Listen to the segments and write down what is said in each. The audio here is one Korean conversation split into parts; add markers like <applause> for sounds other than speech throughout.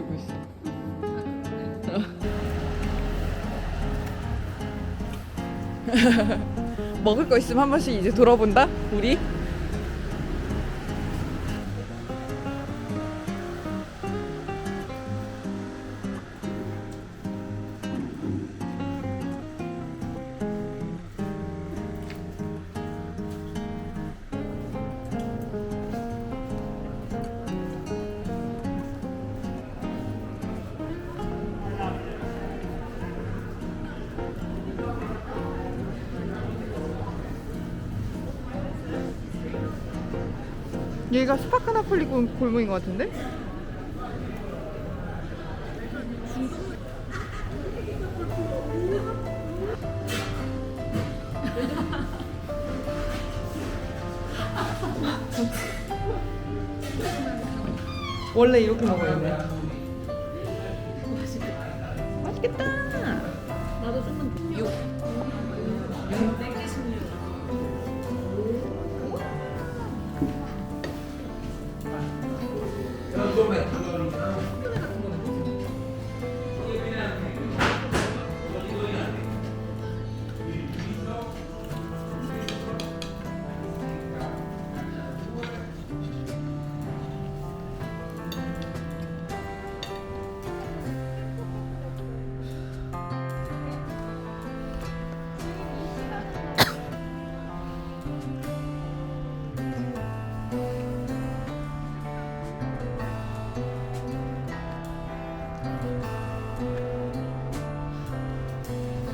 들고 있어. <laughs> 먹을 거 있으면 한 번씩 이제 돌아본다? 우리? 여기가 스파크 나폴리 골- 골목인 것 같은데? 원래 이렇게 먹어야 돼.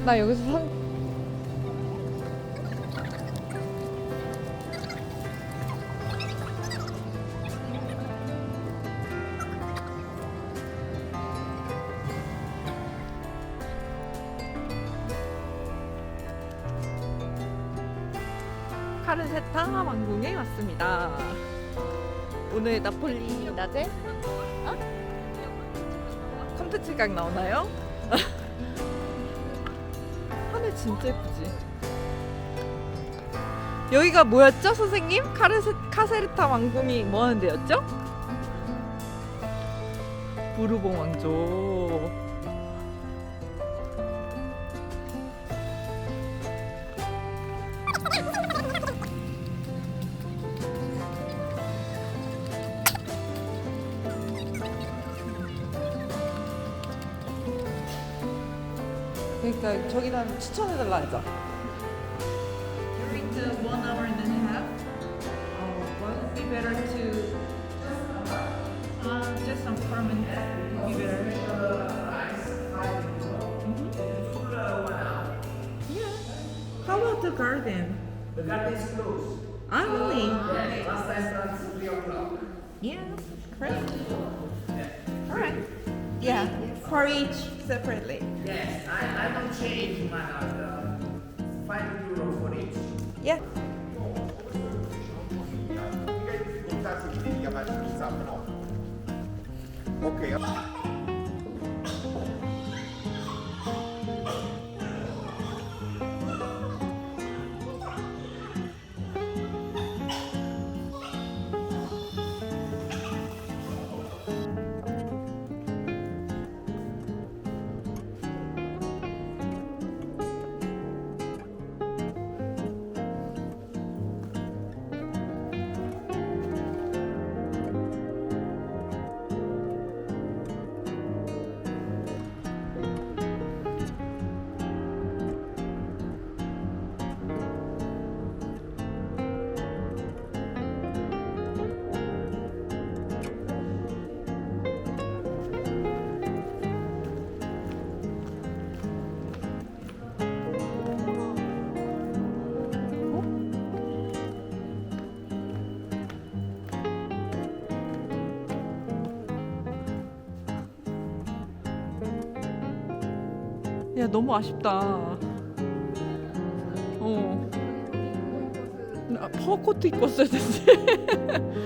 나 여기서 산. 카르세타 왕궁에 왔습니다. 오늘 나폴리 낮에 어? 콘텐츠 각 나오나요? <laughs> 진짜 예쁘지? 여기가 뭐였죠, 선생님? 카르세, 카세르타 왕궁이 뭐 하는 데였죠? 부르봉 왕조. 그러니까 저기다 추천해달라 하자. During the one hour and a half, uh, what would be better to uh, just some permanent would be better. Mhm. Yeah. How about the garden? The garden is closed. Ah, really? Last time starts three o'clock. Yeah. Great. All right. Yeah. For each separately. Yes, I, I don't change my uh, five euro for each. Yeah. difficoltà se devi chiamare il WhatsApp, no? Ok. 야 너무 아쉽다. 어. 나 퍼코트 입고 왔어야 되지. <laughs>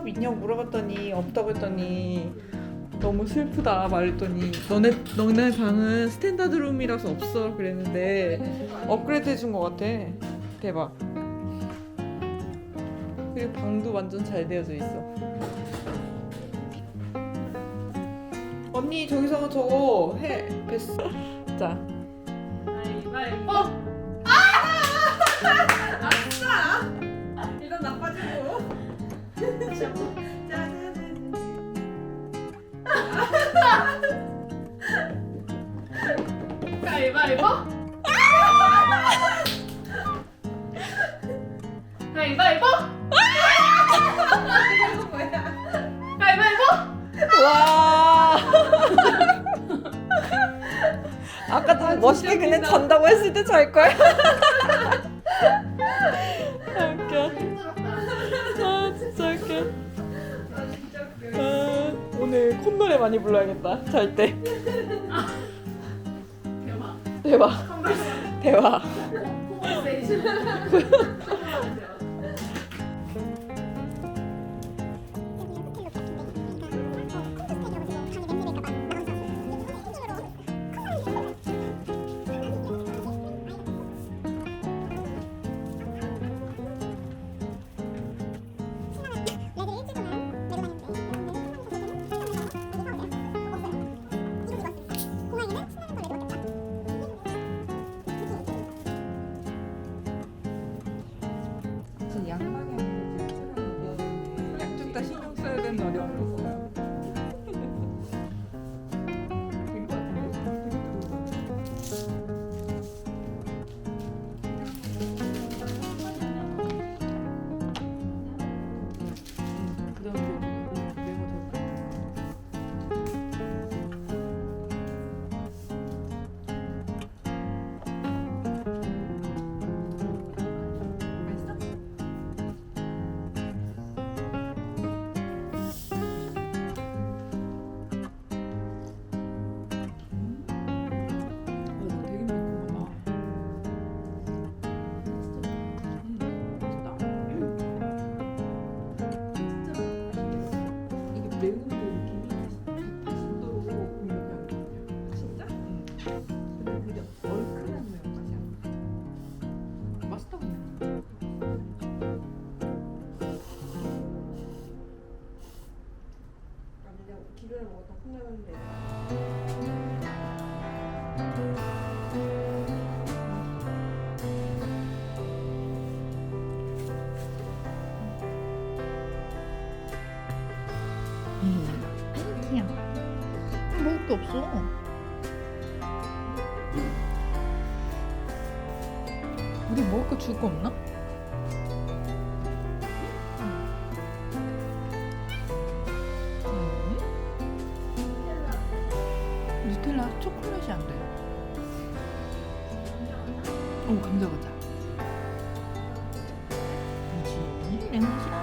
버스탑 있냐고 물어봤더니 없다고 했더니 너무 슬프다 말했더니 너네 너네 방은 스탠다드 룸이라서 없어 그랬는데 업그레이드 해준 것 같아. 대박. 그리고 방도 완전 잘 되어져 있어. 언니 저기서 저거 해 뱃어 자. 가위바위보. 일 가위바위보. 가위바위보. 가위바위보. 와 <laughs> 아까 멋있게 그냥 잔다고 했을 때 잘 거야 <laughs> 아, 콧노래 많이 불러야겠다. 잘 때 대박. 대박. 대박 <laughs> 이 게 없어. 우리 먹을 거 줄 거 없나? 누텔라 초콜릿이 안 돼. 오 감자 과자. 그렇지. 레몬 싫어